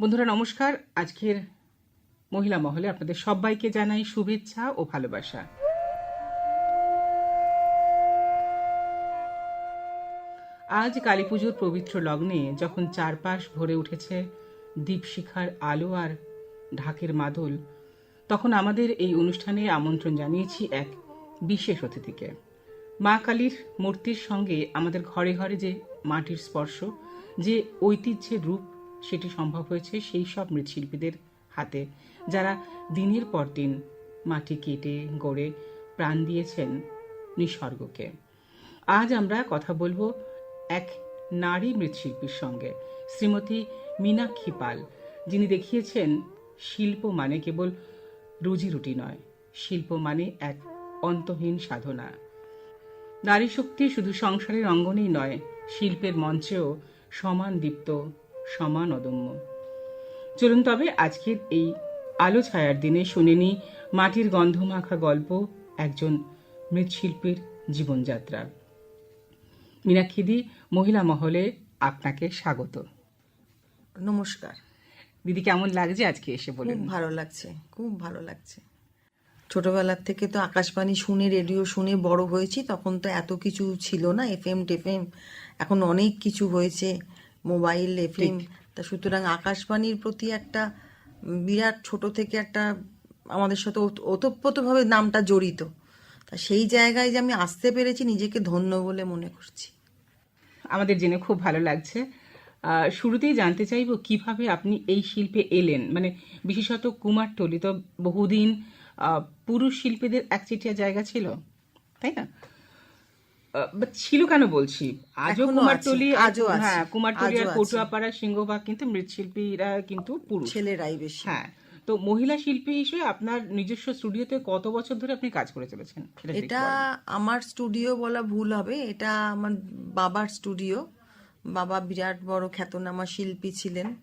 বন্ধুরা, নমস্কার। আজকের মহিলা মহলে আপনাদের সবাইকে জানাই শুভেচ্ছা ও ভালোবাসা। আজ কালী পুজোর পবিত্র লগ্নে যখন চারপাশ ভরে উঠেছে দীপশিখার আলো আর ঢাকের মাদল, তখন আমাদের এই অনুষ্ঠানে আমন্ত্রণ জানিয়েছি এক বিশেষ অতিথিকে। মা কালীর মূর্তির সঙ্গে আমাদের ঘরে ঘরে যে মাটির স্পর্শ, যে ঐতিহ্যের রূপ সেটি সম্ভব হয়েছে সেই সব মৃৎশিল্পীদের হাতে, যারা দিনের পর দিন মাটি কেটে, গড়ে প্রাণ দিয়েছেন নিসর্গকে। আজ আমরা কথা বলব এক নারী মৃৎশিল্পীর সঙ্গে, শ্রীমতী মীনাক্ষী পাল। যিনি দেখিয়েছেন, শিল্প মানে কেবল রুজি রুটি নয়, শিল্প মানে এক অন্তহীন সাধনা। নারী শক্তি শুধু সংসারের অঙ্গনেই নয়, শিল্পের মঞ্চেও সমান দীপ্ত সমান অদম্য। চলুন তবে আজকের এই আলো ছায়ার দিনে শুনে নি মাটির গন্ধমাখা গল্প একজন মৃৎশিল্পীর জীবনযাত্রা মীনাক্ষীদি মহিলা মহলে আপনাকে স্বাগত। নমস্কার। দিদি কেমন লাগছে আজকে এসে বলেন? খুব ভালো লাগছে খুব ভালো লাগছে। ছোটবেলার থেকে তো আকাশবাণী শুনে রেডিও শুনে বড় হয়েছি তখন তো এত কিছু ছিল না এফ এফএম টেফএম এখন অনেক কিছু হয়েছে। মোবাইল এফএম তা সুতরাং আকাশবাণীর প্রতি একটা বিরাট ছোট থেকে একটা আমাদের সাথে ওত- ওতপ্রোতভাবে নামটা জড়িত। তা সেই জায়গায় যে আমি আসতে পেরেছি নিজেকে ধন্য বলে মনে করছি। আমাদের জেনে খুব ভালো লাগছে। শুরুতেই জানতে চাইব কীভাবে আপনি এই শিল্পে এলেন? মানে বিশেষত কুমারটলি তো বহুদিন পুরুষ শিল্পীদের একচেটিয়া জায়গা ছিল তাই না? ছিল কেন বলছি? আজও কুমারটলি আজও হ্যাঁ কুমারটলি আর পটুয়াপাড়া সিংহভাগ কিন্তু মৃৎশিল্পীরা কিন্তু পুরুষ। ছেলেরাই বেশি। হ্যাঁ তো মহিলা শিল্পী হিসেবে আপনার নিজস্ব স্টুডিওতে কত বছর ধরে আপনি কাজ করে চলেছেন? এটা আমার স্টুডিও বলা ভুল হবে। এটা আমার বাবার স্টুডিও। বাবা বিরাট বড় খ্যাতনামা শিল্পী ছিলেন।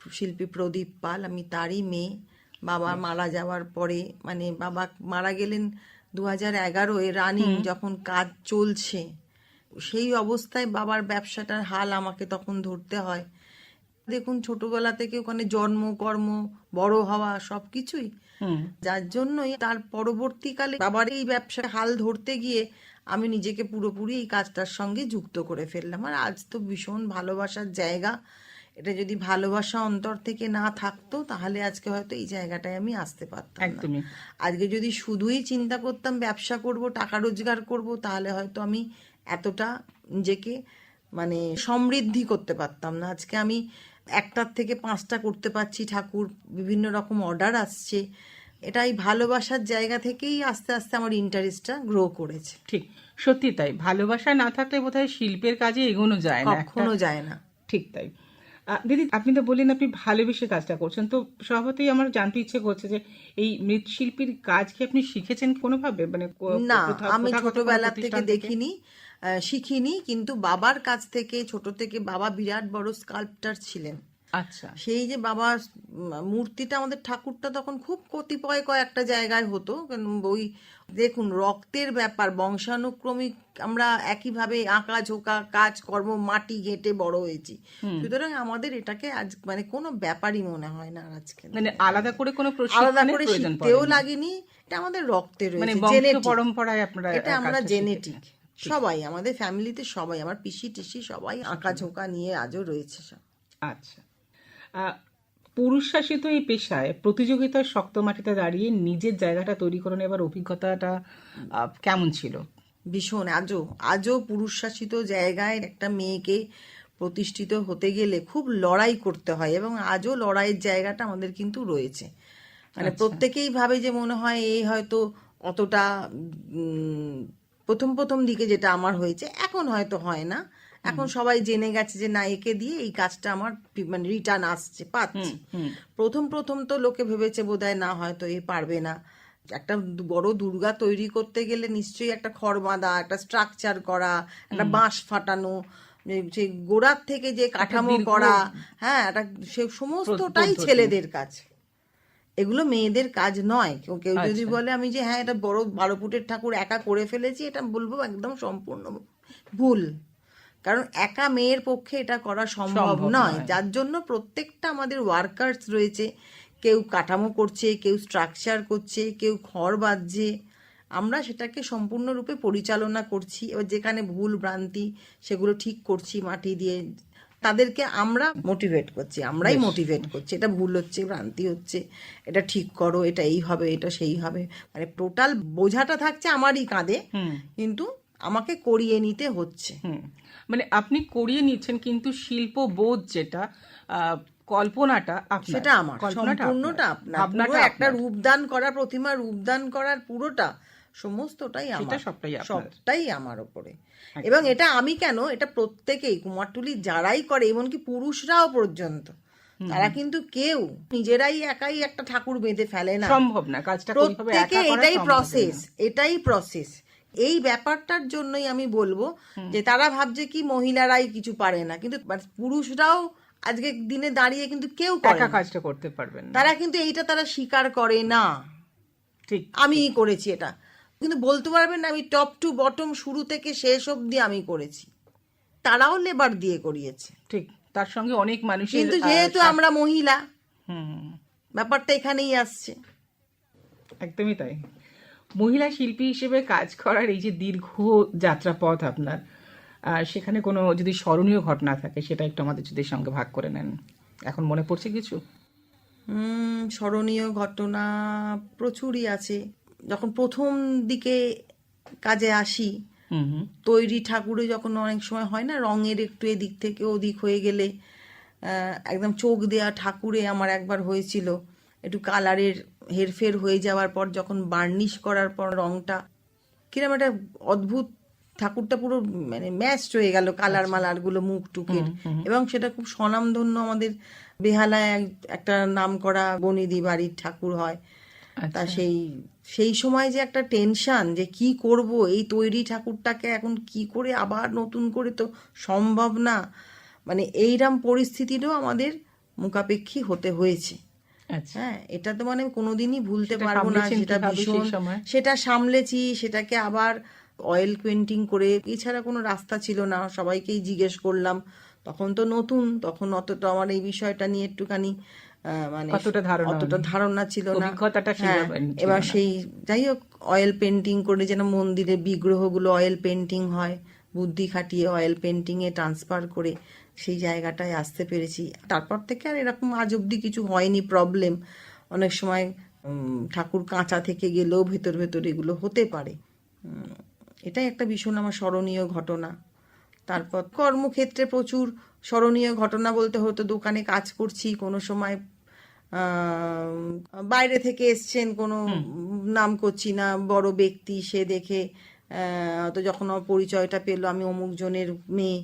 শিল্পী প্রদীপ পাল আমি তারই মেয়ে। বাবা মারা যাওয়ার পরে মানে বাবা মারা গেলেন দু হাজার এগারোয় রানিং যখন কাজ চলছে সেই অবস্থায় বাবার ব্যবসাটার হাল আমাকে তখন ধরতে হয়। দেখুন ছোটবেলা থেকে ওখানে জন্ম কর্ম বড় হওয়া সবকিছুই। হুম। যার জন্যই তার পরবর্তীকালে বাবার এই ব্যবসায় হাল ধরতে গিয়ে আমি নিজেকে পুরোপুরি এই কাজটার সঙ্গে যুক্ত করে ফেললাম। আর আজ তো ভীষণ ভালোবাসার জায়গা। এটা যদি ভালোবাসা অন্তর থেকে না থাকতো তাহলে আজকে হয়তো এই জায়গাটায় আমি আসতে পারতাম একদমই। আজকে যদি শুধুই চিন্তা করতাম ব্যবসা করব টাকা রোজগার করব তাহলে হয়তো আমি এতটা নিজেকে মানে সমৃদ্ধি করতে পারতাম না। আজকে আমি একটার থেকে পাঁচটা করতে পারছি ঠাকুর বিভিন্ন রকম অর্ডার আসছে। এটাই ভালোবাসার জায়গা থেকেই আস্তে আস্তে আমার ইন্টারেস্টটা গ্রো করেছে। ঠিক সত্যি তাই। ভালোবাসা না থাকলে বোধহয় শিল্পের কাজে এগোনো যায় না। কখনো যায় না। ঠিক তাই। দিদি আপনি তো বললেন আপনি ভালোবেসে কাজটা করছেন তো স্বভাবতই আমার জানতে ইচ্ছে করছে যে এই মৃৎশিল্পীর কাজ কি আপনি শিখেছেন কোনোভাবে? মানে না আমি ছোটবেলা থেকে দেখিনি শিখিনি কিন্তু বাবার কাছ থেকে ছোট থেকে বাবা বিরাট বড় স্কাল্পটার ছিলেন। আচ্ছা। সেই যে বাবা মূর্তিটা আমাদের ঠাকুরটা তখন খুব কতিপয় কয়েকটা জায়গায় হতো। ওই দেখুন রক্তের ব্যাপার বংশানুক্রমিক আমরা একইভাবে আঁকা ঝোঁকা কাজ কর্ম মাটি ঘেঁটে বড় হয়েছি। সুতরাং আমাদের এটাকে আজ মানে কোনো ব্যাপারই মনে হয় না আজকে। মানে আলাদা করে কোনো আলাদা করে শিখতেও লাগেনি এটা আমাদের রক্তে মানে রয়েছে পরম্পরায় আপনারা এটা আমরা জেনেটিক সবাই আমাদের ফ্যামিলিতে সবাই আমার পিসি টিসি সবাই আঁকা ঝোঁকা নিয়ে আজও রয়েছে সব। আচ্ছা। আহ, পুরুষ শাসিত এই পেশায় প্রতিযোগিতার শক্ত মাটিতে দাঁড়িয়ে নিজের জায়গাটা তৈরি করে নেবার অভিজ্ঞতাটা কেমন ছিল? ভীষণ। আজও আজও পুরুষ শাসিত জায়গায় একটা মেয়েকে প্রতিষ্ঠিত হতে গেলে খুব লড়াই করতে হয় এবং আজও লড়াইয়ের জায়গাটা আমাদের কিন্তু রয়েছে। মানে প্রত্যেকেই ভাবে যে মনে হয় এই হয়তো অতটা প্রথম প্রথম দিকে যেটা আমার হয়েছে এখন হয়তো হয় না। এখন সবাই জেনে গেছে যে না একে দিয়ে এই কাজটা আমার মানে রিটার্ন আসছে পাচ্ছি। প্রথম প্রথম তো লোকে ভেবেছে বোধহয় না হয়তো এ পারবে না। একটা বড় দুর্গা তৈরি করতে গেলে নিশ্চয়ই একটা খড় বাঁধা একটা স্ট্রাকচার করা একটা বাঁশ ফাটানো যে গোড়ার থেকে যে কাঠামো করা হ্যাঁ একটা সে সমস্তটাই ছেলেদের কাজ। এগুলো মেয়েদের কাজ নয়। কেউ কেউ যদি বলে আমি যে হ্যাঁ এটা বড় বারো ফুটের ঠাকুর একা করে ফেলেছি এটা বলব একদম সম্পূর্ণ ভুল। কারণ একা মেয়ের পক্ষে এটা করা সম্ভব নয়। যার জন্য প্রত্যেকটা আমাদের ওয়ার্কার্স রয়েছে। কেউ কাঠামো করছে কেউ স্ট্রাকচার করছে কেউ খড় বাঁধছে। আমরা সেটাকে সম্পূর্ণরূপে পরিচালনা করছি। এবার যেখানে ভুল ভ্রান্তি সেগুলো ঠিক করছি মাটি দিয়ে। তাদেরকে আমরা মোটিভেট করছি আমরাই মোটিভেট করছি। এটা ভুল হচ্ছে ভ্রান্তি হচ্ছে এটা ঠিক করো এটা এই হবে এটা সেই হবে। মানে টোটাল বোঝাটা থাকছে আমারই কাঁধে কিন্তু আমাকে করিয়ে নিতে হচ্ছে। মানে আপনি করিয়ে নিচ্ছেন কিন্তু শিল্প বোধ যেটা কল্পনাটা সেটা আমার সম্পূর্ণটা আপনার। একটা রূপদান করা প্রতিমা রূপদান করার পুরোটা সমস্তটাই আমার। সবটাই সবটাই আমার ওপরে। এবং এটা আমি কেন এটা প্রত্যেকেই কুমারটুলি যারাই করে এমনকি পুরুষরাও পর্যন্ত তারা কিন্তু কেউ নিজেরাই একাই একটা ঠাকুর বেঁধে ফেলে না। সম্ভব না কাজটা প্রত্যেকে এটাই প্রসেস এটাই প্রসেস এই ব্যাপারটার জন্যই আমি বলব যে তারা ভাবছে কি মহিলারাই কিছু পারে না। কিন্তু পুরুষরাও আজকে দিনে দাঁড়িয়ে কিন্তু কেউ একা কাজটা করতে পারবেন তারা কিন্তু এইটা তারা স্বীকার করে না। ঠিক। আমি করেছি এটা। কিন্তু বলতে পারবেন না আমি টপ টু বটম শুরু থেকে শেষ অবধি আমি করেছি। তারাও লেবার দিয়ে করিয়েছে। ঠিক তার সঙ্গে অনেক মানুষ কিন্তু যেহেতু আমরা মহিলা হুম। ব্যাপারটা এখানেই আসছে। একদমই তাই। মহিলা শিল্পী হিসেবে কাজ করার এই যে দীর্ঘ যাত্রাপথ আপনার সেখানে কোনো যদি স্মরণীয় ঘটনা থাকে সেটা একটু আমাদের যদি সঙ্গে ভাগ করে নেন। এখন মনে পড়ছে কিছু? স্মরণীয় ঘটনা প্রচুরই আছে। যখন প্রথম দিকে কাজে আসি তৈরি ঠাকুরে যখন অনেক সময় হয় না রঙের একটু এদিক থেকে ওদিক হয়ে গেলে একদম চোখ দেয়া ঠাকুরে আমার একবার হয়েছিল একটু কালারের হেরফের হয়ে যাওয়ার পর যখন বার্নিশ করার পর রংটা কিরম একটা অদ্ভুত ঠাকুরটা পুরো মানে ম্যাচড হয়ে গেল কালার মালারগুলো মুখ টুকের। এবং সেটা খুব স্বনামধন্য আমাদের বেহালায় এক- একটা নাম করা বনিদি বাড়ির ঠাকুর হয়। তা সেই সেই সময় যে একটা টেনশন যে কি করব এই তৈরি ঠাকুরটাকে এখন কি করে আবার নতুন করে তো সম্ভব না। মানে এইরকম পরিস্থিতিরও আমাদের মুখাপেক্ষী হতে হয়েছে। আচ্ছা হ্যাঁ এটা তো মানে কোনোদিনই ভুলতে পারব না সেটা ভীষণ সেটা সামলেছি সেটাকে আবার অয়েল পেন্টিং করে এছাড়া কোনো রাস্তা ছিল না সবাইকেই জিজ্ঞেস করলাম। তখন তো নতুন তখন অতটা আমার এই বিষয়টা নিয়ে একটুখানি মানে অতটা ধারণা ছিল না। হ্যাঁ, এবার সেই যাই হোক অয়েল পেন্টিং করে যেন মন্দিরে বিগ্রহগুলো অয়েল পেন্টিং হয় বুদ্ধি খাটিয়ে অয়েল পেন্টিং এ ট্রান্সফার করে সেই জায়গাটায় আসতে পেরেছি। তারপর থেকে আর এরকম আজ অব্দি কিছু হয়নি প্রবলেম অনেক সময় ঠাকুর কাঁচা থেকে গেলেও ভেতর ভেতর এগুলো হতে পারে। এটাই একটা ভীষণ আমার স্মরণীয় ঘটনা। তারপর কর্মক্ষেত্রে প্রচুর স্মরণীয় ঘটনা বলতে হতো দোকানে কাজ করছি কোনো সময় বাইরে থেকে এসছেন কোনো নাম করছি না বড় ব্যক্তি সে দেখে তো যখন আমার পরিচয়টা পেল আমি অমুক জনের মেয়ে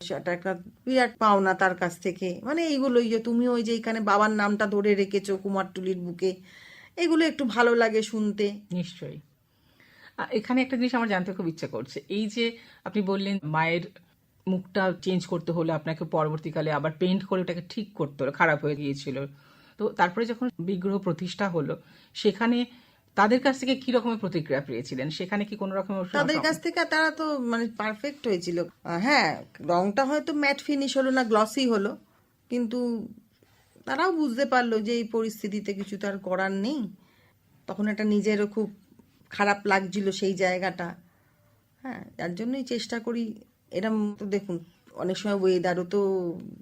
সেটা একটা বিরাট পাওনা তার কাছ থেকে। মানে এইগুলোই যে তুমি ওই যে এখানে বাবার নামটা ধরে রেখেছো কুমারটুলির বুকে, এগুলো একটু ভালো লাগে শুনতে। নিশ্চয়ই। এখানে একটা জিনিস আমার জানতে খুব ইচ্ছা করছে। এই যে আপনি বললেন মায়ের মুখটা চেঞ্জ করতে হলে, আপনাকে পরবর্তীকালে আবার পেইন্ট করে ওটাকে ঠিক করতে হলো, খারাপ হয়ে গিয়েছিল। তো তারপরে যখন বিগ্রহ প্রতিষ্ঠা হলো, সেখানে তাদের কাছ থেকে কি রকমের প্রতিক্রিয়া পেয়েছিলেন? সেখানে কি কোনো রকমের তাদের কাছ থেকে তারা তো মানে পারফেক্ট হয়েছিল। হ্যাঁ রংটা হয়তো ম্যাট ফিনিশ হলো না গ্লসি হলো কিন্তু তারাও বুঝতে পারল যে এই পরিস্থিতিতে কিছু তার করার নেই। তখন একটা নিজেরও খুব খারাপ লাগছিল সেই জায়গাটা। হ্যাঁ যার জন্যই চেষ্টা করি এরম তো দেখুন অনেক সময় ওয়েদারও তো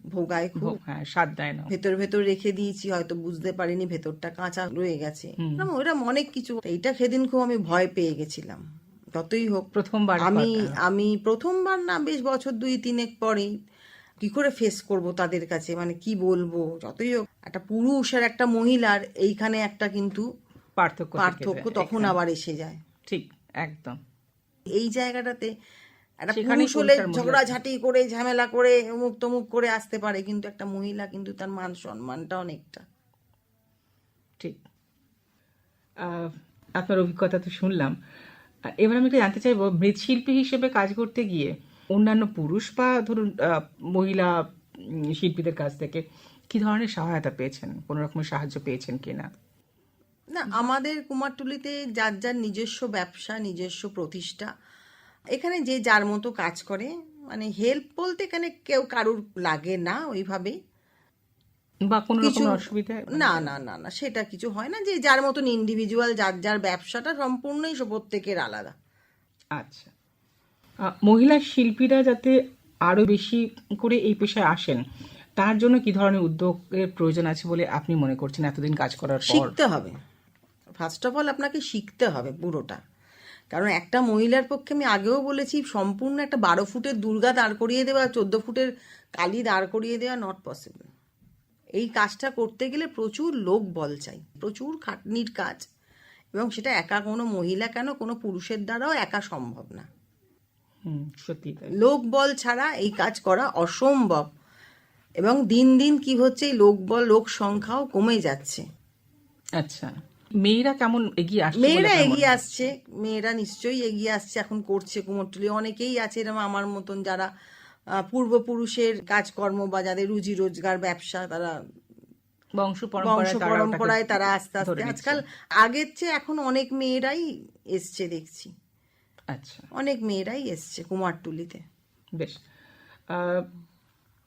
ভোগায় খুব। স্বাদ দেয় না। ভেতর ভেতর রেখে দিয়েছি হয়তো বুঝতে পারিনি ভেতরটা কাঁচা রয়ে গেছে। ওরম অনেক কিছু। এইটা সেদিন খুব আমি ভয় পেয়ে গেছিলাম যতই হোক। প্রথমবার আমি আমি প্রথমবার না বেশ বছর দুই তিনেক পরেই কি করে ফেস করব তাদের কাছে মানে কি বলব যতই হোক। একটা পুরুষ আর একটা মহিলার এইখানে একটা কিন্তু পার্থক্য পার্থক্য তখন আবার এসে যায়। ঠিক একদম। এই জায়গাটাতে একটা পুরুষ হলে ঝগড়াঝাটি করে ঝামেলা করে অমুক তমুক করে আসতে পারে কিন্তু একটা মহিলা কিন্তু তার মান সম্মানটা অনেকটা। ঠিক। আপনার অভিজ্ঞতা তো শুনলাম। এবার আমি একটু জানতে চাইব মৃৎশিল্পী হিসেবে কাজ করতে গিয়ে অন্যান্য পুরুষ বা ধরুন মহিলা শিল্পীদের কাছ থেকে কি ধরনের সহায়তা পেয়েছেন? কোনো রকমের সাহায্য পেয়েছেন কিনা? না আমাদের কুমারটুলিতে যার যার নিজস্ব ব্যবসা নিজস্ব প্রতিষ্ঠা এখানে যে যার মতো কাজ করে মানে হেল্প বলতে এখানে কেউ কারুর লাগে না ওইভাবে বা কোনো কিছু রকম অসুবিধা না না না না সেটা কিছু হয় না। যে যার মতন ইন্ডিভিজুয়াল যার যার ব্যবসাটা সম্পূর্ণই প্রত্যেকের আলাদা। আচ্ছা। মহিলা শিল্পীরা যাতে আরও বেশি করে এই পেশায় আসেন তার জন্য কি ধরনের উদ্যোগের প্রয়োজন আছে বলে আপনি মনে করছেন এতদিন কাজ করার পর? শিখতে হবে। ফার্স্ট অফ অল আপনাকে শিখতে হবে পুরোটা। কারণ একটা মহিলার পক্ষে আমি আগেও বলেছি সম্পূর্ণ একটা বারো ফুটের দুর্গা দাঁড় করিয়ে দেওয়া চোদ্দ ফুটের কালি দাঁড় করিয়ে দেওয়া নট পসিবল এই কাজটা করতে গেলে প্রচুর লোক বল চাই প্রচুর খাটনির কাজ। এবং সেটা একা কোনো মহিলা কেন কোনো পুরুষের দ্বারাও একা সম্ভব না। হুম সত্যি লোক বল ছাড়া এই কাজ করা অসম্ভব। এবং দিন দিন কি হচ্ছে এই লোক বল লোক সংখ্যাও কমে যাচ্ছে। আচ্ছা। মেয়েরা কেমন এগিয়ে আসছে মেয়েরা এগিয়ে আসছে মেয়েরা নিশ্চয়ই এগিয়ে আসছে এখন করছে কুমোরটুলি। অনেকেই আছে এরকম আমার মতন যারা পূর্বপুরুষের কাজকর্ম বা যাদের রুজি রোজগার ব্যবসা তারা বংশ পরম্পরায় তারা আস্তে আস্তে আজকাল আগের চেয়ে এখন অনেক মেয়েরাই এসছে দেখছি। আচ্ছা। অনেক মেয়েরাই এসছে কুমারটুলিতে। বেশ। আহ,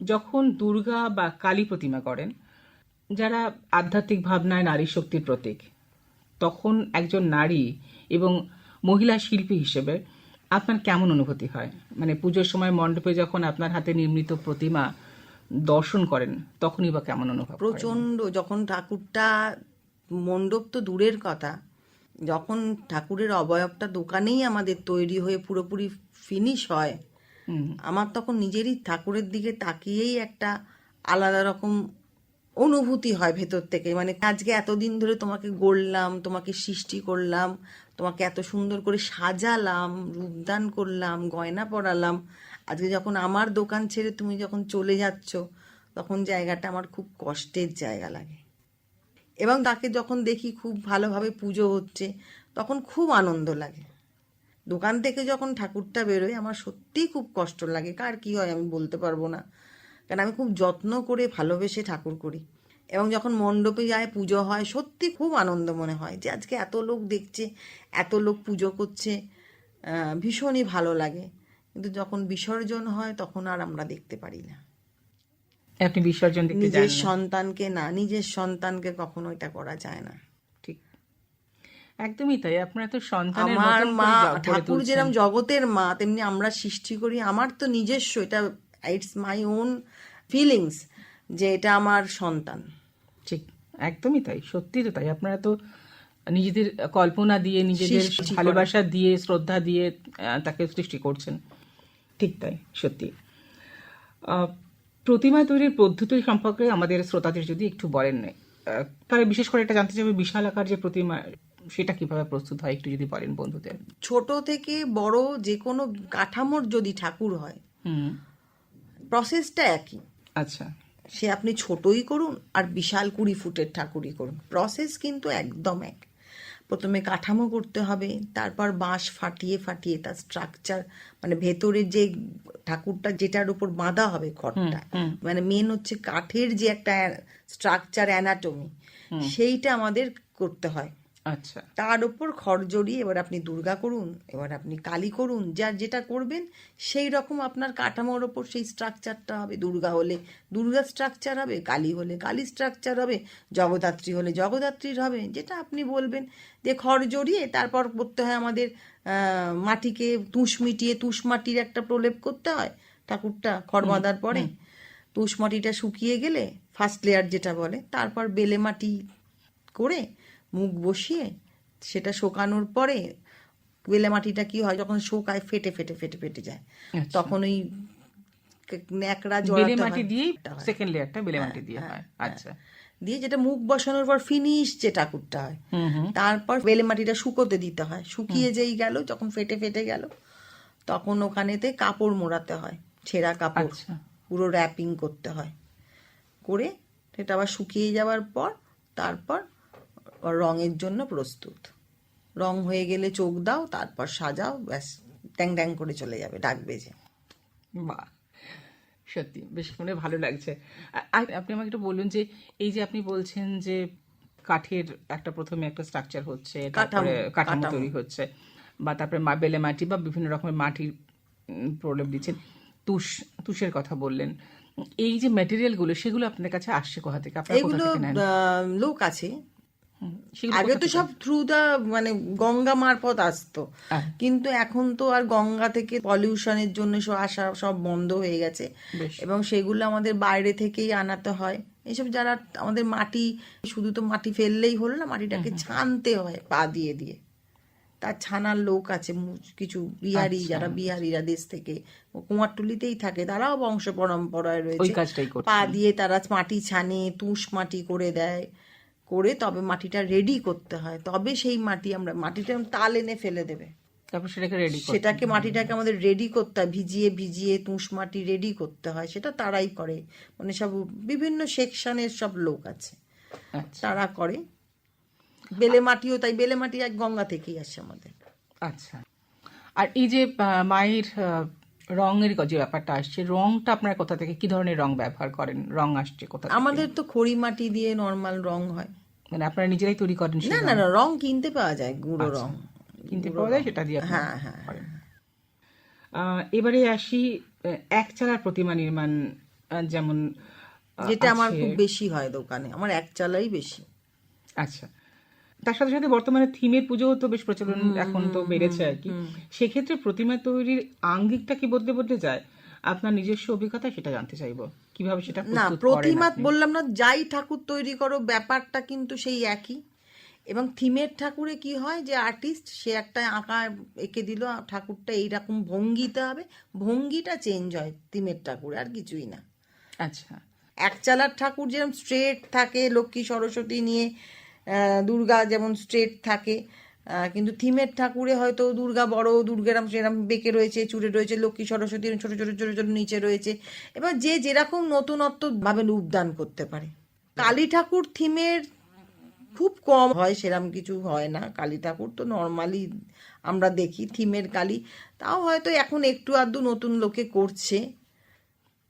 যখন দুর্গা বা কালী প্রতিমা করেন যারা আধ্যাত্মিক ভাবনায় নারী শক্তির প্রতীক তখন একজন নারী এবং মহিলা শিল্পী হিসেবে আপনার কেমন অনুভূতি হয়? মানে পুজোর সময় মণ্ডপে যখন আপনার হাতে নির্মিত প্রতিমা দর্শন করেন তখনই বা কেমন অনুভব করেন? প্রচণ্ড যখন ঠাকুরটা মণ্ডপ তো দূরের কথা। যখন ঠাকুরের অবয়বটা দোকানেই আমাদের তৈরি হয়ে পুরোপুরি ফিনিশ হয় আমার তখন নিজেরই ঠাকুরের দিকে তাকিয়েই একটা আলাদা রকম অনুভূতি হয় ভেতর থেকে। মানে আজকে এতদিন ধরে তোমাকে গড়লাম, তোমাকে সৃষ্টি করলাম, তোমাকে এত সুন্দর করে সাজালাম, রূপদান করলাম, গয়না পরালাম। আজকে যখন আমার দোকান ছেড়ে তুমি যখন চলে যাচ্ছ, তখন জায়গাটা আমার খুব কষ্টের জায়গা লাগে। এবং তাকে যখন দেখি খুব ভালোভাবে পুজো হচ্ছে, তখন খুব আনন্দ লাগে। দোকান থেকে যখন ঠাকুরটা বেরোয়, আমার সত্যিই খুব কষ্ট লাগে। কার কি হয় আমি বলতে পারব না। কারণ আমি খুব যত্ন করে ভালোবেসে ঠাকুর করি। এবং যখন মণ্ডপে যায় পুজো হয় সত্যি খুব আনন্দ মনে হয় যে আজকে এত লোক দেখছে এত লোক পুজো করছে ভীষণই ভালো লাগে। কিন্তু যখন বিসর্জন হয় তখন আর আমরা দেখতে পারি না। আপনি বিসর্জন দেখতে নিজের সন্তানকে না নিজের সন্তানকে কখনো এটা করা যায় না। ঠিক। একদমই তাই। আপনারা তো সন্তানের আমার মা ঠাকুর। যেরকম জগতের মা তেমনি আমরা সৃষ্টি করি আমার তো নিজস্ব এটা ইটস মাই ওন ফিলিংস যে এটা আমার সন্তান। ঠিক একদমই তাই সত্যি তো তাই। আপনারা তো নিজেদের কল্পনা দিয়ে নিজেদের ভালোবাসা দিয়ে শ্রদ্ধা দিয়ে তাকে সৃষ্টি করছেন। ঠিক তাই সত্যি। প্রতিমা তৈরির পদ্ধতি সম্পর্কে আমাদের শ্রোতাদের যদি একটু বলেন তাহলে বিশেষ করে এটা জানতে চাইবে বিশাল আকার যে প্রতিমা সেটা কীভাবে প্রস্তুত হয় একটু যদি বলেন বন্ধুদের। ছোট থেকে বড় যে কোনো কাঠামোর যদি ঠাকুর হয় হুম। প্রসেসটা একই। আচ্ছা। সে আপনি ছোটই করুন আর বিশাল কুড়ি ফুটের ঠাকুরই করুন। প্রসেস কিন্তু একদম এক। প্রথমে কাঠামো করতে হবে তারপর বাঁশ ফাটিয়ে ফাটিয়ে তার স্ট্রাকচার মানে ভেতরের যে ঠাকুরটা যেটার উপর বাঁধা হবে খড়টা মানে মেন হচ্ছে কাঠের যে একটা স্ট্রাকচার অ্যানাটমি সেইটা আমাদের করতে হয়। আচ্ছা। তার উপর খড় জড়িয়ে এবার আপনি দুর্গা করুন এবার আপনি কালী করুন যা যেটা করবেন সেই রকম আপনার কাঠামোর ওপর সেই স্ট্রাকচারটা হবে। দুর্গা হলে দুর্গা স্ট্রাকচার হবে কালী হলে কালী স্ট্রাকচার হবে জগদ্ধাত্রী হলে জগদ্ধাত্রীর হবে যেটা আপনি বলবেন। যে খড় জড়িয়ে তারপর করতে হয় আমাদের মাটিকে তুষ মিটিয়ে তুষ মাটির একটা প্রলেপ করতে হয় ঠাকুরটা খড় বাঁধার পরে। তুষ মাটিটা শুকিয়ে গেলে ফার্স্ট লেয়ার যেটা বলে তারপর বেলে মাটি করে মুখ বসিয়ে সেটা শোকানোর পরে বেলে মাটিটা কি হয় যখন শোকায় ফেটে ফেটে ফেটে ফেটে যায়। আচ্ছা। তখন ওই ন্যাকড়া জড়াতে মাটি দিয়েই সেকেন্ড লেয়ারটা বেলে মাটি দিয়ে হয় আচ্ছা। দিয়ে যেটা মুখ বসানোর পর ফিনিশ যে ঠাকুরটা হয় তারপর বেলে মাটিটা শুকোতে দিতে হয়। শুকিয়ে যেই গেল যখন ফেটে ফেটে গেল তখন ওখানেতে কাপড় মোড়াতে হয় ছেঁড়া কাপড়। আচ্ছা। পুরো র্যাপিং করতে হয়। করে সেটা আবার শুকিয়ে যাওয়ার পর তারপর রঙের জন্য প্রস্তুত। রং হয়ে গেলে চোখ দাও তারপর সাজাও ব্যাস ট্যাং ট্যাং করে চলে যাবে ডাক বেজে বাহ! সত্যি বেশ শুনে ভালো লাগছে। আপনি আমাকে একটু বলুন যে এই যে আপনি বলছেন যে কাঠের একটা প্রথমে একটা স্ট্রাকচার হচ্ছে তারপরে কাঠামো। তৈরি হচ্ছে বা তারপরে মা বেলে মাটি বা বিভিন্ন রকমের মাটির প্রলেপ দিচ্ছেন। তুষ তুষের কথা বললেন। এই যে ম্যাটেরিয়ালগুলো সেগুলো আপনার কাছে আসছে কোথা থেকে? আপনারা এগুলো লোক আছে। আগে তো সব থ্রু দা মানে গঙ্গা মারফত আসতো। কিন্তু এখন তো আর গঙ্গা থেকে পলিউশনের জন্য সব আসা সব বন্ধ হয়ে গেছে। এবং সেগুলো আমাদের বাইরে থেকেই আনাতে হয়। এইসব যারা আমাদের মাটি শুধু তো মাটি ফেললেই হলো না মাটিটাকে ছানতে হয় পা দিয়ে দিয়ে। তার ছানার লোক আছে কিছু বিহারি আচ্ছা। যারা বিহারিরা দেশ থেকে। কুমারটুলিতেই থাকে তারাও বংশ পরম্পরায় রয়েছে। পা দিয়ে তারা মাটি ছানে তুষ মাটি করে দেয়। করে তবে মাটিটা রেডি করতে হয়। তবে সেই মাটি আমরা মাটিটা তাল এনে ফেলে দেবে। তারপর সেটাকে রেডি সেটাকে মাটিটাকে আমাদের রেডি করতে হয় ভিজিয়ে ভিজিয়ে তুষ মাটি রেডি করতে হয় সেটা তারাই করে। মানে সব বিভিন্ন সেকশনের সব লোক আছে আচ্ছা। তারা করে। বেলে মাটিও তাই বেলে মাটি এক গঙ্গা থেকেই আসে আমাদের। আচ্ছা। আর এই যে মায়ের রঙের যে ব্যাপারটা আসছে রংটা আপনারা কোথা থেকে কি ধরনের রং ব্যবহার করেন? রং আসছে কোথা থেকে? আমাদের তো খড়ি মাটি দিয়ে নর্মাল রং হয়। মানে আপনারা নিজেরাই তৈরি করেন না? না না রং কিনতে পাওয়া যায় গুঁড়ো রং। কিনতে পাওয়া যায় সেটা দিয়ে হ্যাঁ হ্যাঁ আহ, এবারে আসি এক চালার প্রতিমা নির্মাণ যেমন যেটা আমার খুব বেশি হয় দোকানে আমার এক চালাই বেশি। আচ্ছা। তার সাথে সাথে বর্তমানে থিমের পুজো তো বেশ প্রচলন এখন তো বেড়েছে আর কি। সেক্ষেত্রে প্রতিমা তৈরির আঙ্গিকটা কি বদলে বদলে যায়? আপনার নিজস্ব অভিজ্ঞতা সেটা জানতে চাইব। কীভাবে সেটা না প্রতিমা বললাম না যাই ঠাকুর তৈরি করো ব্যাপারটা কিন্তু সেই একই। এবং থিমের ঠাকুরে কি হয় যে আর্টিস্ট সে একটা আঁকা এঁকে দিল ঠাকুরটা এইরকম ভঙ্গিতে হবে। ভঙ্গিটা চেঞ্জ হয় থিমের ঠাকুরে আর কিছুই না। আচ্ছা। একচালার ঠাকুর যেরকম স্ট্রেট থাকে লক্ষ্মী সরস্বতী নিয়ে দুর্গা যেমন স্ট্রেট থাকে কিন্তু থিমের ঠাকুরে হয়তো দুর্গা বড় দুর্গেরাম সেরকম বেঁকে রয়েছে চুড়ে রয়েছে লক্ষ্মী সরস্বতী ছোট ছোট ছোট ছোট নিচে রয়েছে। এবার যে যেরকম নতুনত্ব ভাবে রূপদান করতে পারে। কালী ঠাকুর থিমের খুব কম হয় সেরকম কিছু হয় না। কালী ঠাকুর তো নর্মালি আমরা দেখি থিমের কালী। তাও হয়তো এখন একটু আধটু নতুন লোকে করছে।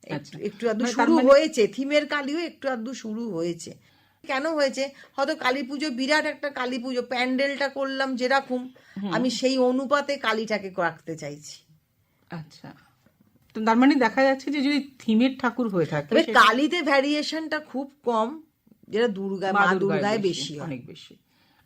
একটু- একটু আধটু মানে শুরু মানে- হয়েছে। থিমের কালীও একটু আধটু শুরু হয়েছে। কেন হয়েছে? হয়তো কালী পুজো বিরাট একটা কালী পুজো প্যান্ডেলটা করলাম যেরকম আমি সেই অনুপাতে কালীটাকে রাখতে চাইছি। আচ্ছা। তার মানে দেখা যাচ্ছে যে যদি থিমের ঠাকুর হয়ে থাকে তবে কালীতে ভ্যারিয়েশনটা খুব কম যেটা দুর্গা মা দুর্গায় বেশি অনেক বেশি।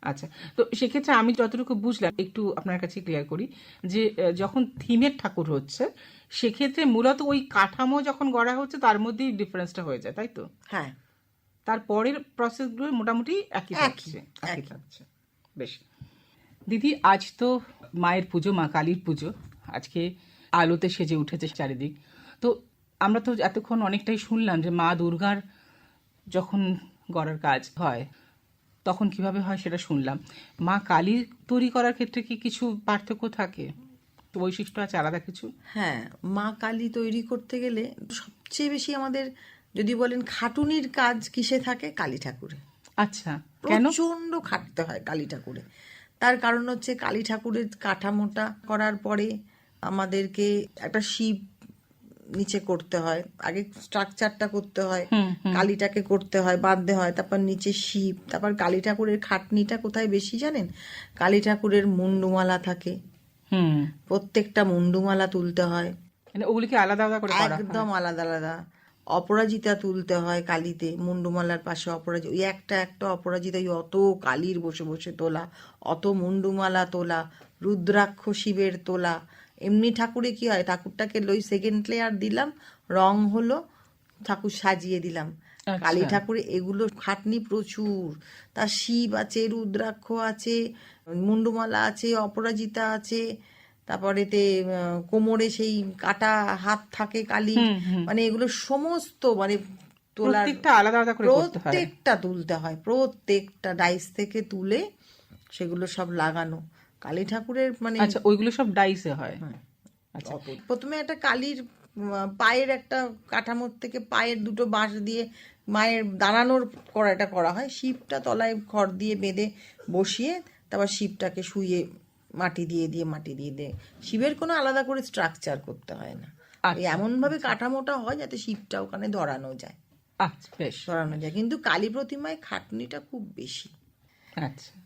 আচ্ছা। তো সেক্ষেত্রে আমি যতটুকু বুঝলাম একটু আপনার কাছে ক্লিয়ার করি যে যখন থিমের ঠাকুর হচ্ছে সেক্ষেত্রে মূলত ওই কাঠামো যখন গড়া হচ্ছে তার মধ্যেই ডিফারেন্সটা হয়ে যায় তাই তো? হ্যাঁ। তারপরের প্রসেসগুলো মোটামুটি একই থাকছে একই থাকছে। বেশ। দিদি আজ তো মায়ের পুজো মা কালীর পুজো। আজকে আলোতে সেজে উঠেছে চারিদিক। তো আমরা তো এতক্ষণ অনেকটাই শুনলাম যে মা দুর্গার যখন গড়ার কাজ হয় তখন কীভাবে হয় সেটা শুনলাম। মা কালী তৈরি করার ক্ষেত্রে কি কিছু পার্থক্য থাকে? বৈশিষ্ট্য আছে আলাদা কিছু? হ্যাঁ মা কালী তৈরি করতে গেলে সবচেয়ে বেশি আমাদের যদি বলেন খাটুনির কাজ কিসে থাকে? কালী ঠাকুরে। আচ্ছা কেন? প্রচণ্ড খাটতে হয় কালী ঠাকুরে। তার কারণ হচ্ছে কালী ঠাকুরের কাঠামোটা করার পরে আমাদেরকে একটা শিব নিচে করতে হয়। আগে স্ট্রাকচারটা করতে হয়। কালীটাকে করতে হয় বাঁধতে হয় তারপর নিচে শিব তারপর কালী ঠাকুরের খাটনিটা কোথায় বেশি জানেন? কালী ঠাকুরের মুন্ডুমালা থাকে। হুম। প্রত্যেকটা মুন্ডুমালা তুলতে হয়। মানে ওগুলিকে আলাদা আলাদা করে? একদম আলাদা আলাদা। অপরাজিতা তুলতে হয় কালীতে মুন্ডুমালার পাশে অপরাজিতা ওই একটা একটা অপরাজিতা ওই অত কালীর বসে বসে তোলা অত মুন্ডুমালা তোলা রুদ্রাক্ষ শিবের তোলা। এমনি ঠাকুরে কি হয়? ঠাকুরটাকে লই সেকেন্ড লেয়ার দিলাম রং হলো ঠাকুর সাজিয়ে দিলাম। আচ্ছা। কালী ঠাকুরে এগুলো খাটনি প্রচুর। তার শিব আছে রুদ্রাক্ষ আছে মুন্ডুমালা আছে অপরাজিতা আছে তারপরেতে কোমরে সেই কাটা হাত থাকে কালি মানে এগুলো সমস্ত মানে তোলার প্রত্যেকটা আলাদা আলাদা করে প্রত্যেকটা তুলতে হয় প্রত্যেকটা ডাইস থেকে তুলে সেগুলো সব লাগানো। কালী ঠাকুরের মানে আচ্ছা ওইগুলো সব ডাইসে হয়? আচ্ছা। প্রথমে একটা কালীর পায়ের একটা কাঠামোর থেকে পায়ের দুটো বাঁশ দিয়ে মায়ের দাঁড়ানোর করাটা করা হয়। শিবটা তলায় খড় দিয়ে বেঁধে বসিয়ে তারপর শিবটাকে শুয়ে মাটি দিয়ে দিয়ে মাটি দিয়ে দিয়ে। শিবের কোনো আলাদা করে স্ট্রাকচার করতে হয় না। এই এমনভাবে কাঠামোটা হয় যাতে শিবটা ওখানে ধরানো যায়। আচ্ছা বেশ। ধরানো যায়। কিন্তু কালী প্রতিমায় খাটনিটা খুব বেশি। আচ্ছা।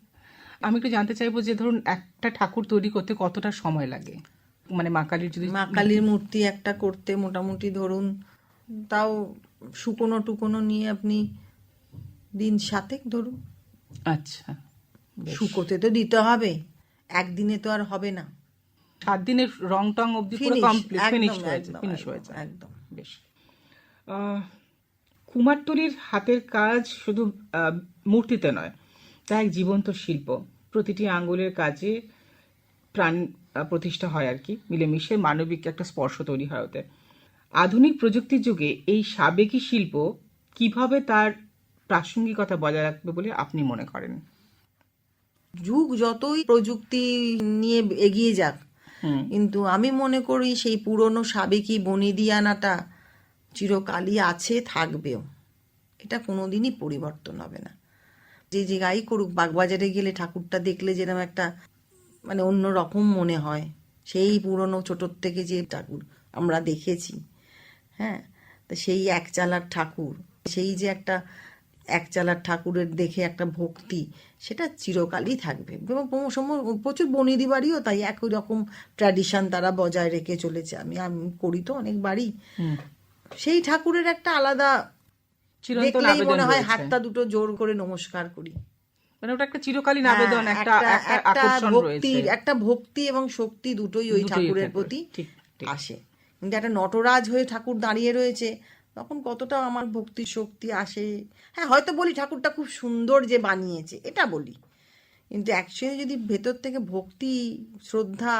আমি একটু জানতে চাইব যে ধরুন একটা ঠাকুর তৈরি করতে কতটা সময় লাগে? মানে মা কালীর যদি মা কালীর মূর্তি একটা করতে মোটামুটি ধরুন তাও শুকনো টুকোনো নিয়ে আপনি দিন সাতেক ধরুন। আচ্ছা শুকোতে তো দিতে হবে। একদিনে তো আর হবে না। সাত দিনের রং টং অবধি পুরো কমপ্লিট ফিনিশ হয়েছে ফিনিশ হয়েছে। একদম। বেশ। কুমারটুলির হাতের কাজ শুধু মূর্তিতে নয় তা এক জীবন্ত শিল্প। প্রতিটি আঙ্গুলের কাজে প্রাণ প্রতিষ্ঠা হয় আর কি মিলেমিশে মানবিক একটা স্পর্শ তৈরি হয় ওতে। আধুনিক প্রযুক্তির যুগে এই সাবেকি শিল্প কীভাবে তার প্রাসঙ্গিকতা বজায় রাখবে বলে আপনি মনে করেন? যুগ যতই প্রযুক্তি নিয়ে এগিয়ে যাক কিন্তু আমি মনে করি সেই পুরনো সাবেকি বনিদিয়ানাটা চিরকালই আছে থাকবেও। এটা কোনোদিনই পরিবর্তন হবে না। যে যে গাই করুক বাগবাজারে গেলে ঠাকুরটা দেখলে যেরকম একটা মানে অন্য রকম মনে হয়। সেই পুরনো ছোটোর থেকে যে ঠাকুর আমরা দেখেছি হ্যাঁ? তো সেই এক চালার ঠাকুর সেই যে একটা একচালার ঠাকুরের দেখে একটা ভক্তি সেটা চিরকালই থাকবে। এবং প্রচুর বনিদি বাড়িও তাই একই রকম ট্র্যাডিশন তারা বজায় রেখে চলেছে। আমি আমি করি তো অনেক বাড়ি। সেই ঠাকুরের একটা আলাদা দেখলেই মনে হয় হাতটা দুটো জোর করে নমস্কার করি। মানে ওটা একটা চিরকালীন আবেদন হ্যাঁ, একটা একটা ভক্তির একটা ভক্তি এবং শক্তি দুটোই ওই ঠাকুরের প্রতি আসে। কিন্তু একটা নটরাজ হয়ে ঠাকুর দাঁড়িয়ে রয়েছে তখন কতটা আমার ভক্তি শক্তি আসে। হ্যাঁ হয়তো বলি ঠাকুরটা খুব সুন্দর যে বানিয়েছে এটা বলি। কিন্তু অ্যাকচুয়ালি যদি ভেতর থেকে ভক্তি শ্রদ্ধা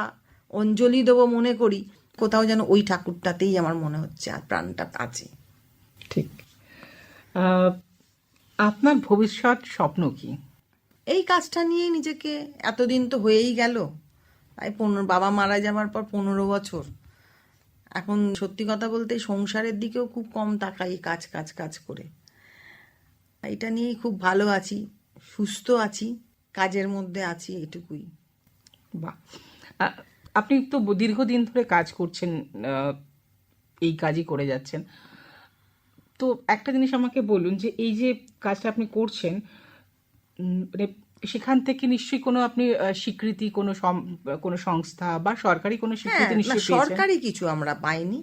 অঞ্জলি দেবো মনে করি কোথাও যেন ওই ঠাকুরটাতেই আমার মনে হচ্ছে আর প্রাণটা আছে। ঠিক। আপনার ভবিষ্যৎ স্বপ্ন কি? এই কাজটা নিয়েই নিজেকে এতদিন তো হয়েই গেল। তাই পনেরো বাবা মারা যাওয়ার পর পনেরো বছর। এখন সত্যি কথা বলতে সংসারের দিকেও খুব কম তাকাই কাজ কাজ কাজ করে। এটা নিয়েই খুব ভালো আছি সুস্থ আছি কাজের মধ্যে আছি এটুকুই। আহ, আপনি তো দীর্ঘদিন ধরে কাজ করছেন এই কাজই করে যাচ্ছেন। তো একটা জিনিস আমাকে বলুন যে এই যে কাজটা আপনি করছেন মানে সেখান থেকে নিশ্চয়ই কোনো আপনি স্বীকৃতি কোনো কোনো সংস্থা বা সরকারি কোনো হ্যাঁ স্বীকৃতি নিশ্চয়ই পেয়েছেন? সরকারি কিছু আমরা পাইনি।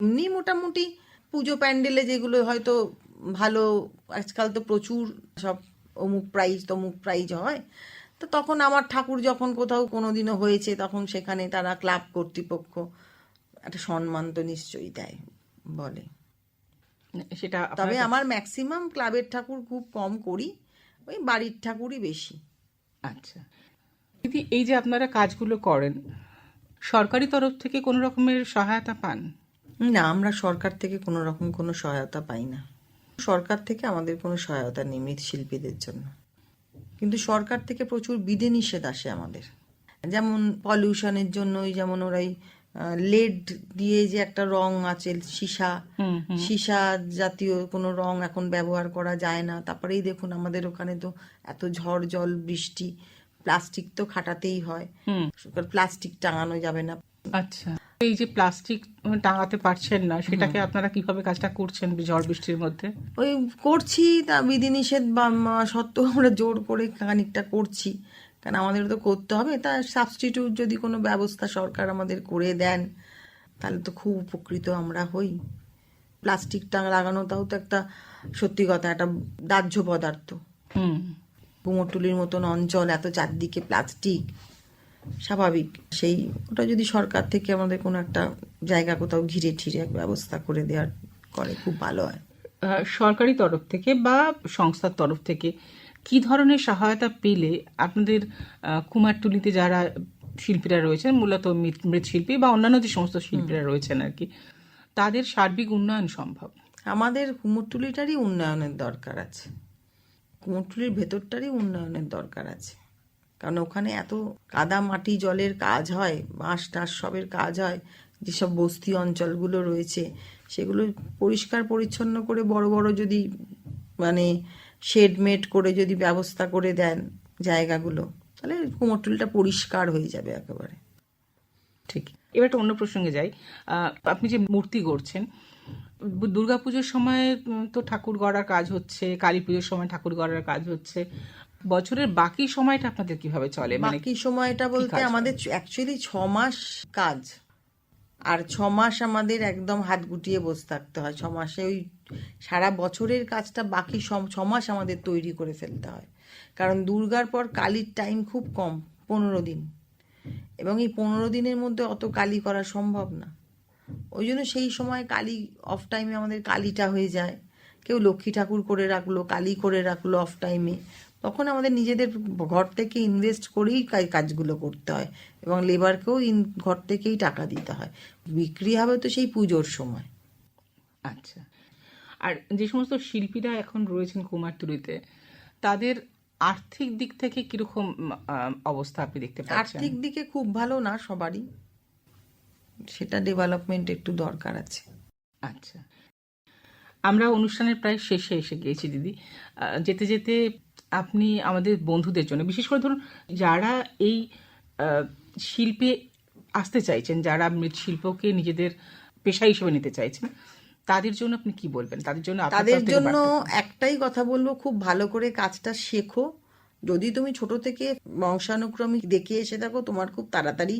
এমনি মোটামুটি পুজো প্যান্ডেলে যেগুলো হয়তো ভালো আজকাল তো প্রচুর সব অমুক প্রাইজ তমুক প্রাইজ হয়। তো তখন আমার ঠাকুর যখন কোথাও কোনোদিনও হয়েছে তখন সেখানে তারা ক্লাব কর্তৃপক্ষ একটা সম্মান তো নিশ্চয়ই দেয় বলে। সেটা তবে আমার ম্যাক্সিমাম ক্লাবের ঠাকুর খুব কম করি। ওই বাড়ির ঠাকুরই বেশি। আচ্ছা। দিদি এই যে আপনারা কাজগুলো করেন সরকারি তরফ থেকে কোনো রকমের সহায়তা পান? না আমরা সরকার থেকে কোনো রকম কোনো সহায়তা পাই না। সরকার থেকে আমাদের কোনো সহায়তা নেই মৃৎশিল্পীদের জন্য। কিন্তু সরকার থেকে প্রচুর বিধিনিষেধ আসে আমাদের। যেমন পলিউশনের জন্য ওই যেমন ওরাই লেড দিয়ে যে একটা রং আছে সীসা। সীসা জাতীয় কোনো রং এখন ব্যবহার করা যায় না। তারপরেই দেখুন আমাদের ওখানে তো এত ঝড় জল বৃষ্টি প্লাস্টিক তো খাটাতেই হয়। প্লাস্টিক টাঙানো যাবে না। আচ্ছা। এই যে প্লাস্টিক টাঙাতে পারছেন না সেটাকে আপনারা কীভাবে কাজটা করছেন ঝড় বৃষ্টির মধ্যে? ওই করছি তা বিধিনিষেধ বা সত্ত্বেও আমরা জোর করে খানিকটা করছি। কারণ আমাদের তো করতে হবে। তা সাবস্টিটিউট যদি কোনো ব্যবস্থা সরকার আমাদের করে দেন তাহলে তো খুব উপকৃত আমরা হই। প্লাস্টিকটা লাগানোটাও তো একটা সত্যি কথা একটা দাহ্য পদার্থ। হুম। কুমোরটুলির মতন অঞ্চল এত চারদিকে প্লাস্টিক স্বাভাবিক। সেই ওটা যদি সরকার থেকে আমাদের কোনো একটা জায়গা কোথাও ঘিরে ঠিরে এক ব্যবস্থা করে দেওয়ার করে খুব ভালো হয়। সরকারি তরফ থেকে বা সংস্থার তরফ থেকে কি ধরনের সহায়তা পেলে আপনাদের কুমারটুলিতে যারা শিল্পীরা রয়েছেন মূলত মৃৎ- মৃৎশিল্পী বা অন্যান্য যে সমস্ত শিল্পীরা রয়েছেন আর কি তাদের সার্বিক উন্নয়ন সম্ভব? আমাদের কুমোরটুলিটারই উন্নয়নের দরকার আছে। কুমোরটুলির ভেতরটারই উন্নয়নের দরকার আছে। কারণ ওখানে এত কাদা মাটি জলের কাজ হয় বাঁশ টাস সবের কাজ হয় যেসব বস্তি অঞ্চলগুলো রয়েছে সেগুলো পরিষ্কার পরিচ্ছন্ন করে বড় বড় যদি মানে শেড মেড করে যদি ব্যবস্থা করে দেন জায়গাগুলো তাহলে কোমরটুলটা পরিষ্কার হয়ে যাবে একেবারে। ঠিক। এবার একটা অন্য প্রসঙ্গে যাই। আপনি যে মূর্তি গড়ছেন দুর্গাপুজোর সময় তো ঠাকুর গড়ার কাজ হচ্ছে কালী পুজোর সময় ঠাকুর গড়ার কাজ হচ্ছে। বছরের বাকি সময়টা আপনাদের কীভাবে চলে? মানে বাকি সময়টা বলতে আমাদের অ্যাকচুয়ালি ছ মাস কাজ। আর ছ মাস আমাদের একদম হাত গুটিয়ে বসে থাকতে হয়। ছ মাসে ওই সারা বছরের কাজটা বাকি ছ মাস আমাদের তৈরি করে ফেলতে হয়। কারণ দুর্গার পর কালির টাইম খুব কম, পনেরো দিন। এবং এই পনেরো দিনের মধ্যে অত কালি করা সম্ভব না। ওই জন্য সেই সময় কালী অফ টাইমে আমাদের কালীটা হয়ে যায়। কেউ লক্ষ্মী ঠাকুর করে রাখল, কালী করে রাখল অফ টাইমে তখন আমাদের নিজেদের ঘর থেকে ইনভেস্ট করেই কাজগুলো করতে হয় এবং লেবারকেও ইন ঘর থেকেই টাকা দিতে হয়। বিক্রি হবে তো সেই পুজোর সময়। আচ্ছা। আর যে সমস্ত শিল্পীরা এখন রয়েছেন কুমারটুলিতে তাদের আর্থিক দিক থেকে কীরকম অবস্থা আপনি দেখতে পাচ্ছেন? আর্থিক দিকে খুব ভালো না সবারই। সেটা ডেভেলপমেন্ট একটু দরকার আছে। আচ্ছা। আমরা অনুষ্ঠানের প্রায় শেষে এসে গিয়েছি দিদি। যেতে যেতে আপনি আমাদের বন্ধুদের জন্য বিশেষ করে ধরুন যারা এই শিল্পে আসতে চাইছেন যারা মৃৎশিল্পকে নিজেদের পেশা হিসেবে নিতে চাইছেন তাদের জন্য আপনি কি বলবেন? তাদের জন্য তাদের জন্য একটাই কথা বলব খুব ভালো করে কাজটা শেখো। যদি তুমি ছোট থেকে বংশানুক্রমিক দেখে এসে থাকো তোমার খুব তাড়াতাড়ি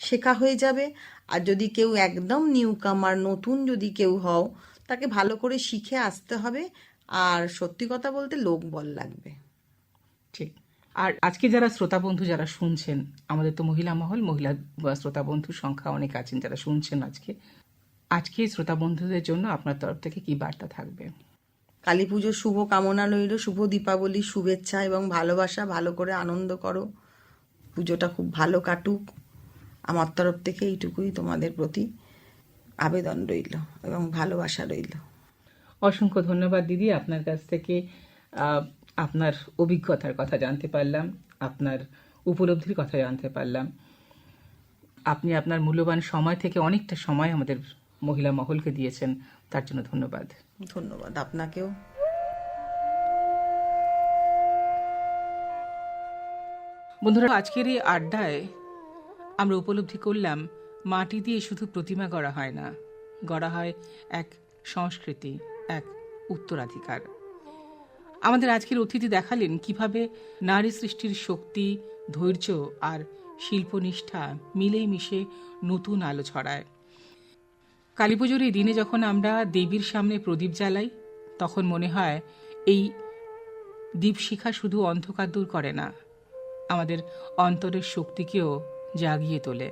শেখা হয়ে যাবে। আর যদি কেউ একদম নিউ কামার নতুন যদি কেউ হও তাকে ভালো করে শিখে আসতে হবে। আর সত্যি কথা বলতে লোক বল লাগবে। ঠিক। আর আজকে যারা শ্রোতা বন্ধু যারা শুনছেন আমাদের তো মহিলা মহল মহিলা শ্রোতা বন্ধুর সংখ্যা অনেক আছেন যারা শুনছেন আজকে। আজকে শ্রোতা বন্ধুদের জন্য আপনার তরফ থেকে কি বার্তা থাকবে? কালী পুজোর শুভ কামনা রইল শুভ দীপাবলি শুভেচ্ছা এবং ভালোবাসা ভালো করে আনন্দ করো। পুজোটা খুব ভালো কাটুক। আমার তরফ থেকে এইটুকুই তোমাদের প্রতি আবেদন রইল এবং ভালোবাসা রইল। অসংখ্য ধন্যবাদ দিদি আপনার কাছ থেকে। আপনার অভিজ্ঞতার কথা জানতে পারলাম আপনার উপলব্ধির কথা জানতে পারলাম। আপনি আপনার মূল্যবান সময় থেকে অনেকটা সময় আমাদের মহিলা মহলকে দিয়েছেন তার জন্য ধন্যবাদ। ধন্যবাদ আপনাকেও। বন্ধুরা আজকের এই আড্ডায় আমরা উপলব্ধি করলাম মাটি দিয়ে শুধু প্রতিমা গড়া হয় না গড়া হয় এক সংস্কৃতি এক উত্তরাধিকার। আমাদের আজকের অতিথি দেখালেন কীভাবে নারী সৃষ্টির শক্তি, ধৈর্য আর শিল্পনিষ্ঠা মিলেই মিশে নতুন আলো ছড়ায়। কালী পুজোর এই দিনে যখন আমরা দেবীর সামনে প্রদীপ জ্বালাই, তখন মনে হয় এই দীপশিখা শুধু অন্ধকার দূর করে না, আমাদের অন্তরের শক্তিকেও জাগিয়ে তোলে।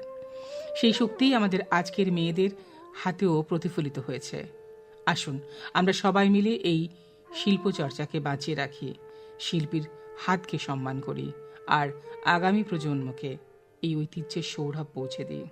সেই শক্তিই আমাদের আজকের মেয়েদের হাতেও প্রতিফলিত হয়েছে। আসুন, আমরা সবাই মিলে এই শিল্প চর্চাকে বাঁচিয়ে রাখি, শিল্পীর হাতকে সম্মান করি, আর আগামী প্রজন্মকে এই ঐতিহ্যের সৌরভ পৌঁছে দিই।